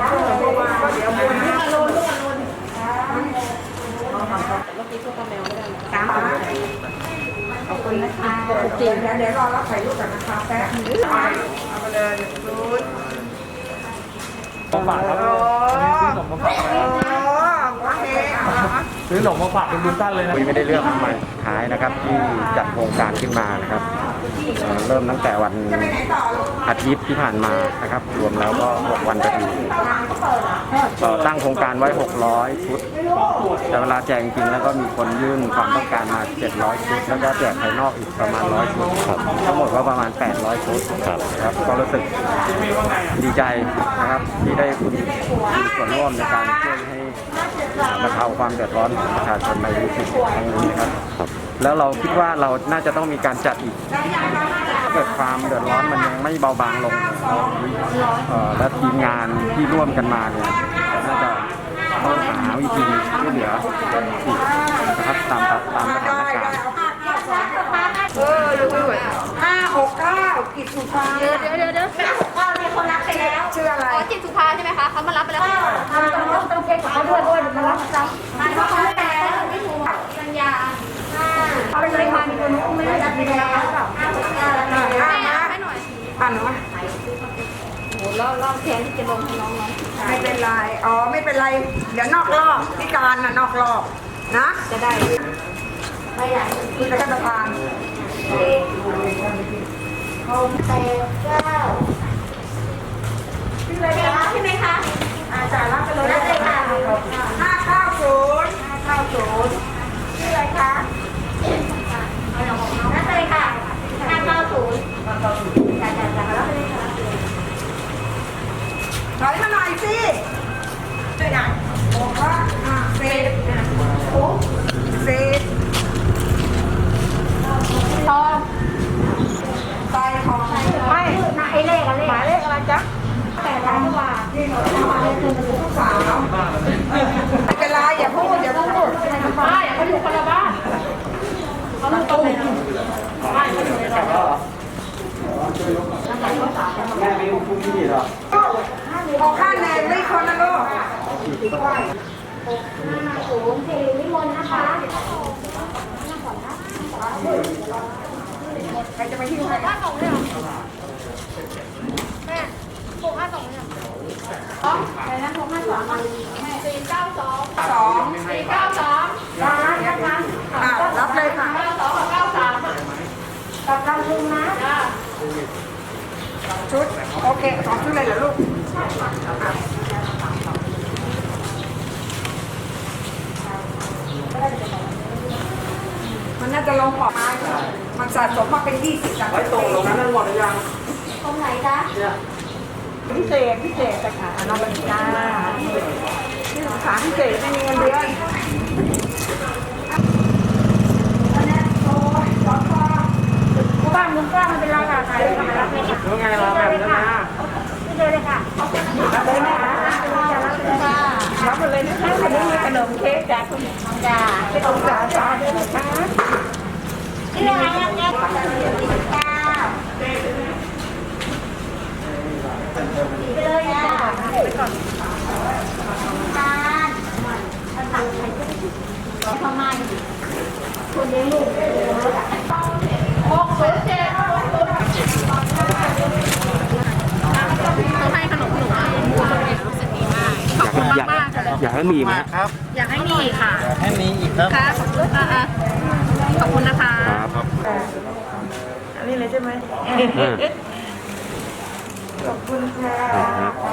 สามขอบคุณนะคะปกติเดี๋ยวรอรับถ่ายรูปกันนะคะแป๊บเอาไปเลยลูดมาฝากครับซื้อหนมมาฝากซื้อหนมมาฝากคุณบุญตั้นเลยนะไม่ได้เรื่องใหม่ท้ายนะครับ ที่จัดโครงการขึ้นมานะครับ เอ่อเริ่มตั้งแต่วันจะไปไหนต่อลูกอาทิตย์ที่ผ่านมานะครับ รวมแล้วก็ 6 วันพอดีเอ่อตั้งโครงการไว้ 600 ชุด แต่เวลาแจกจริงๆแล้วก็มีคนยื่นความต้องการมา 700 ชุด แล้วก็แจกภายนอกอีกประมาณ 100 ชุดทั้งหมดก็ประมาณ 800 ชุดครับก็รู้สึกดีใจนะครับที่ได้มีส่วนร่วมในการช่วยให้บรรเทาความเดือดร้อนของประชาชนในวิกฤตครั้งนี้นะครับ แล้วเราคิดว่าเราน่าจะต้องมีการจัดอีกถ้าเกิดความเดือดร้อนมันยังไม่เบาบางลงเอ่อและทีมงานที่ร่วมกันมาเนี่ยน่าจะต้องหาวิธีช่วยเหลืออีกนะครับตามตามสถานการณ์เออดูด้วยห้าหกเก้ากิจสุภาเดี๋ยวเดี๋ยวเดี๋ยวเดี๋ยวพ่อมีคนรับไปแล้วชื่ออะไรอ๋อจิตสุภาใช่ไหมคะเขามารับไปแล้วต้องต้องต้องเช็คกับเขาด้วยด้วยมารับจ้ะมาเขาเขาไม่ได้แล้วไม่ถูกปัญญา เอาไปเลยมามีคนนู้นไม่ได้รับไปแล้วแม่ให้หน่อยอ่านหนูโอ้รอบรอบแทนที่จะลงให้น้องน้องไม่เป็นไร อ๋อ ไม่เป็นไร เดี๋ยวนอกรอบพิการน่ะนอกรอบนะ จะได้ไม่อยากคุยกับท่านประธาน ไม่เป็นไรอย่าพูดอย่าพูดบ้านเขาอยู่คนละบ้านเขาลูกตรงไหนนะบ้านเขาอยู่ในเราแม่ไม่รู้พรุ่งนี้หรอขอค่าแนนไม่คนนะลูกศูนย์สี่วิมลนะคะใครจะไปที่ไหนบ้านส่งเลยเหรอแม่ หกห้าสองเนี่ยสองอะไรนะหกห้าสองสี่เก้าสองสองสี่เก้าสองร้านะคะอ่ารับเลยค่ะเก้าสองกับเก้าสามกับกำลึงนะจ้าชุด โอเคสองชุดเลยเหรอลูกมันน่าจะลงปอดมันสะสมมาเป็นยี่สิบจากไว้ตรงลงนั้นหมดหรือยังตรงไหนจ๊ะ พิเศษพิเศษแต่ค่ะน้องบริกาที่สาขาพิเศษไม่มีเงินเดือนบ้านมึงกล้ามันเป็นราคาขายเลยค่ะรู้ไงเราแบบนั้นนะนี่เลยเลยค่ะรับเลยนะคะจ้ารับเลยนะคะวันนี้มีขนมเค้กจากคุณจ้าเป็นองศาจาด้วยนะคะนี่เลยค่ะเนี่ เลยจ้าไปก่อนทานตักไข่ก็เข้ามาคนเลี้ยงลูกหกศูนย์เจ็ดเขาให้ขนมหนูรู้สึกดีมากขอบคุณมากมากๆค่ะอยากให้มีไหมครับ อยากให้มีอีกค่ะให้มีอีกครับค่ะอ่าๆขอบคุณนะคะครับอันนี้เลยใช่ไหมอืม ขอบคุณค่ะครับ